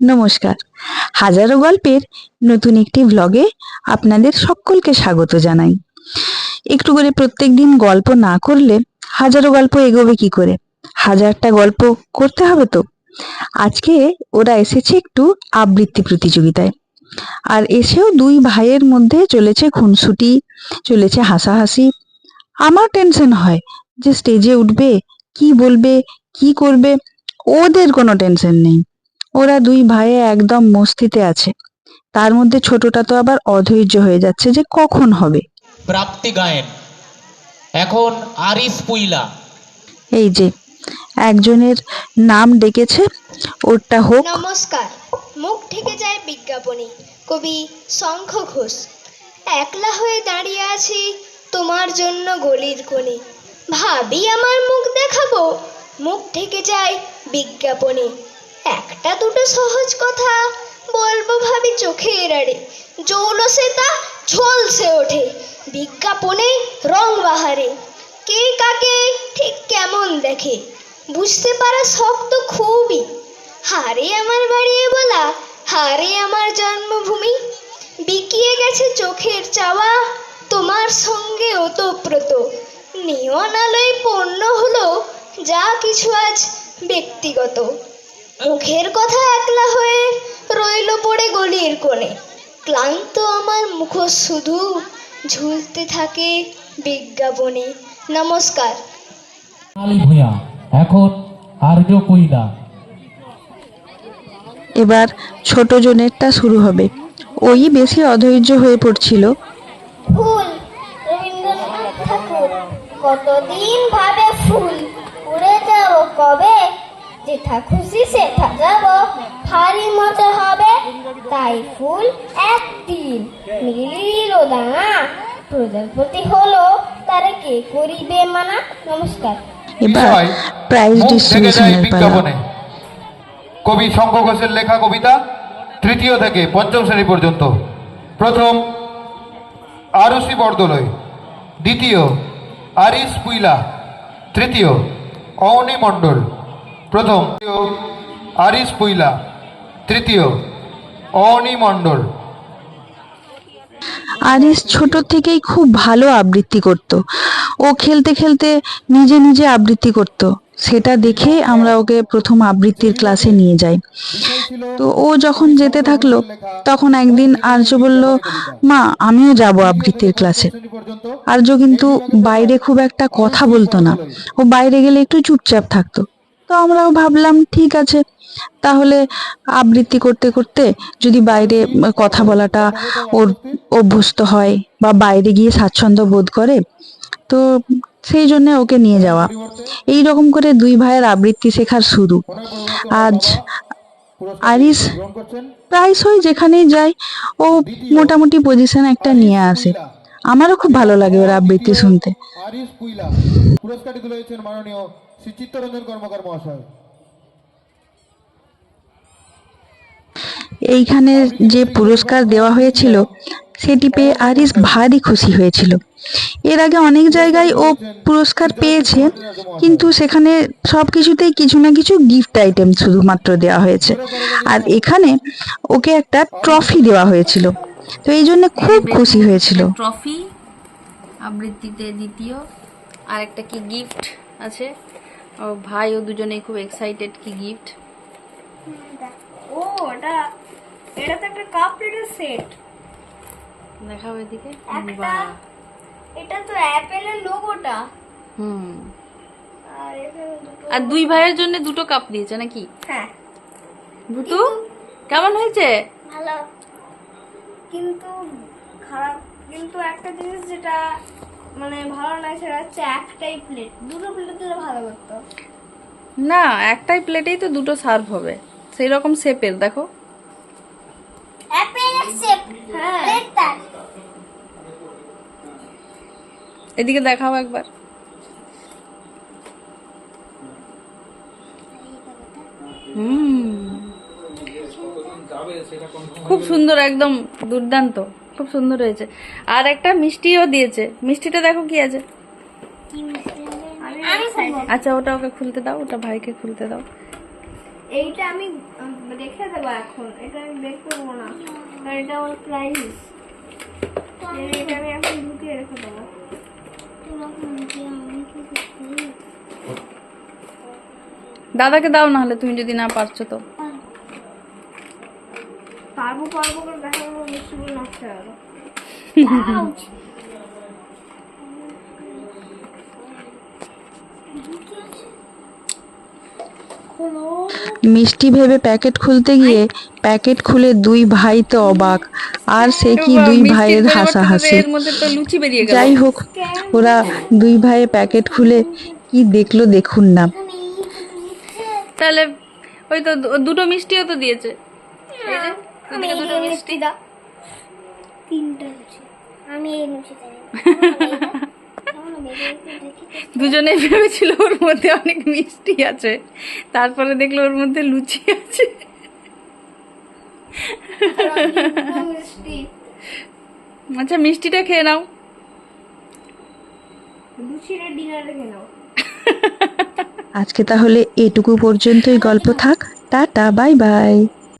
নমস্কার। হাজারো গল্পের নতুন একটি ভ্লগে আপনাদের সকলকে স্বাগত জানাই। একটু করে প্রত্যেকদিন গল্প না করলে হাজারো গল্প এগোবে কি করে? হাজারটা গল্প করতে হবে তো? আজকে ওরা এসেছে একটু আবৃত্তি প্রতিযোগিতায়। আর এসেও দুই ভাইয়ের মধ্যে চলেছে খুনসুটি, চলেছে হাসাহাসি। আমার টেনশন হয় যে স্টেজে উঠবে, কি বলবে, কি করবে, ওদের কোনো টেনশন নেই। ওরা দুই ভাইয়ে একদম মস্তিতে আছে। তার মধ্যে ছোটটা তো আবার অধৈর্য হয়ে যাচ্ছে যে কখন হবে। প্রাপ্তি গায়েন। এখন আরিফ পুইলা। এই যে একজনের নাম ডেকেছে ওরটা হোক। নমস্কার মুখ ঠেকে যায় বিজ্ঞাপনে কবি শঙ্খ ঘোষ। একলা হয়ে দাঁড়িয়ে আছি তোমার জন্য গলির কোণে। ভাবি আমার মুখ দেখাবো মুখ ঠেকে যায় বিজ্ঞাপনে। একটা দুটো সহজ কথা বলব ভাবি চোখে এড়াড়ে জৌলসে তা ঝলসে ওঠে, বিজ্ঞাপনে রং বাহারে। কে কাকে ঠিক কেমন দেখে, বুঝতে পারা শক্ত খুবই। হারে আমার বাড়িয়ে বলা, হারে আমার জন্মভূমি। বিকিয়ে গেছে চোখের চাওয়া, তোমার সঙ্গে ওতপ্রত। নিয়ন আলোয় পণ্য হলো যা কিছু আজ ব্যক্তিগত। মুখের কথা একলা হয়ে রইল পড়ে গলির কোণে। ক্লান্ত আমার মুখ শুধু ঝুলতে থাকে বিজ্ঞাপনে। নমস্কার। ভূঁয়া এখন আর্য কইলা এবার ছোট জনেরটা শুরু হবে। ওই বেশি অধৈর্য হয়ে পড়ছিল। ফুল রবীন্দ্রনাথ ঠাকুর কতদিন ভাবে ফুল উড়ে যাব কবে? যেথা খুশি সেথা যাব। ভারী মজা হবে তাই ফুল একদিন মিলিল দানা। প্রজাপতি হলো তারে কে করিবে মানা? নমস্কার। এবার প্রাইজ ডিস্ট্রিবিউশনের বিজ্ঞাপনে। কবি শঙ্খ ঘোষের লেখা কবিতা তৃতীয় থেকে পঞ্চম শ্রেণি পর্যন্ত। প্রথম আরসি বরদলয় দ্বিতীয় আরিস পুইলা। তৃতীয় অওনি মণ্ডল। প্রথম আরিস পুইলা, তৃতীয় অওনি মণ্ডল। আরিস ছোট থেকেই খুব ভালো আবৃত্তি করত। ও খেলতে খেলতে নিজে নিজে আবৃত্তি করত। সেটা দেখে আমরা ওকে প্রথম আবৃত্তির ক্লাসে নিয়ে যাই। তো ও যখন যেতে থাকল, তখন একদিন আর্য বলল, মা, আমিও যাব আবৃত্তির ক্লাসে। আর্য কিন্তু বাইরে খুব একটা কথা বলতো না। ও বাইরে গেলে একটু চুপচাপ থাকতো। তো আমরাও ভাবলাম, ঠিক আছে। তাহলে আবৃত্তি করতে করতে যদি বাইরে কথা বলাটা ওর অভ্যস্ত হয় বা বাইরে গিয়ে স্বাচ্ছন্দ্য বোধ করে, তো সেই জন্য ওকে নিয়ে যাওয়া। এই রকম করে দুই ভাইয়ের আবৃত্তি শেখার শুরু। আজ আরিস প্রায়শই যেখানেই যায়, ও মোটামুটি পজিশন একটা নিয়ে আসে। আমারও খুব ভালো লাগে ওর আবৃত্তি শুনতে। শ্রী চিত্তরঞ্জন কর্মকার মহাশয়। এইখানে যে পুরস্কার দেওয়া হয়েছিল সেটি পেয়ে আরিস ভারী খুশি হয়েছিল। এর আগে অনেক জায়গায় ও পুরস্কার পেয়েছে কিন্তু সেখানে সব কিছুতেই কিছু না কিছু গিফট আইটেম শুধুমাত্র দেওয়া হয়েছে। আর এখানে ওকে একটা ট্রফি দেওয়া হয়েছিল। তো এই জন্য খুব খুশি হয়েছিল। ট্রফি আবৃত্তিতে দ্বিতীয় আর একটা কি গিফট আছে? ও ভাই ও দুজনেই খুব এক্সাইটেড কি গিফট ও এটা এটা তো একটা কাপ প্লেটের সেট দেখাও এদিকে। একটা এটা তো অ্যাপেলের লোগোটা হুম। আর দুই ভাইয়ের জন্য দুটো কাপ দিয়েছে নাকি? হ্যাঁ। ভুতু কেমন হয়েছে? ভালো। কিন্তু খারাপ। কিন্তু একটা জিনিস যেটা মানে ভালো সেটা হচ্ছে একটাই প্লেট দুটো প্লেট দিলে ভালো করতো। না একটাই প্লেটেই তো দুটো সার্ভ হবে। সেই রকম শেপের দেখো। হ্যাঁ। এদিকে দেখাও একবার। হুম। খুব সুন্দর একদম দুর্দান্ত। খুব সুন্দর হয়েছে। আর একটা মিষ্টিও দিয়েছে। মিষ্টিটা দেখো কি আছে? আচ্ছা ওটা ওকে খুলতে দাও ওটা ভাইকে খুলতে দাও। এইটা আমি রেখে দেবো এখন। এটা আমি বের করব না। কারণ এটা আমার প্রাইস এটা আমি এখন লুকিয়ে রেখে দেবো। দাদাকে দাও না হলে তুমি যদি না পারছ তো। পারব পারব করে দেখাবো মিষ্টিগুলো নষ্ট হয়ে গেলো মিষ্টি ভেবে প্যাকেট খুলতে গিয়ে প্যাকেট খুলে দুই ভাই তো অবাক। আর সে কি দুই ভাইয়ের হাসাহাসি? মধ্যে তো লুচি বেরিয়ে গেল। যাই হোক ওরা দুই ভাইয়ে প্যাকেট খুলে কি দেখল দেখুন না। তাহলে ওই তো দুটো মিষ্টিও তো দিয়েছে। এই যে, আমি দুটো মিষ্টি দাও। তিনটা আমি এই দুজনে ভেবেছিল ওর মধ্যে অনেক মিষ্টি আছে। তারপরে দেখল ওর মধ্যে লুচি আছে। আচ্ছা মিষ্টিটা খেয়ে নাও। লুচিটা ডিনারে খেয়ে নাও। আজকে তাহলে এটুকু পর্যন্তই গল্প থাক। Tata bye bye.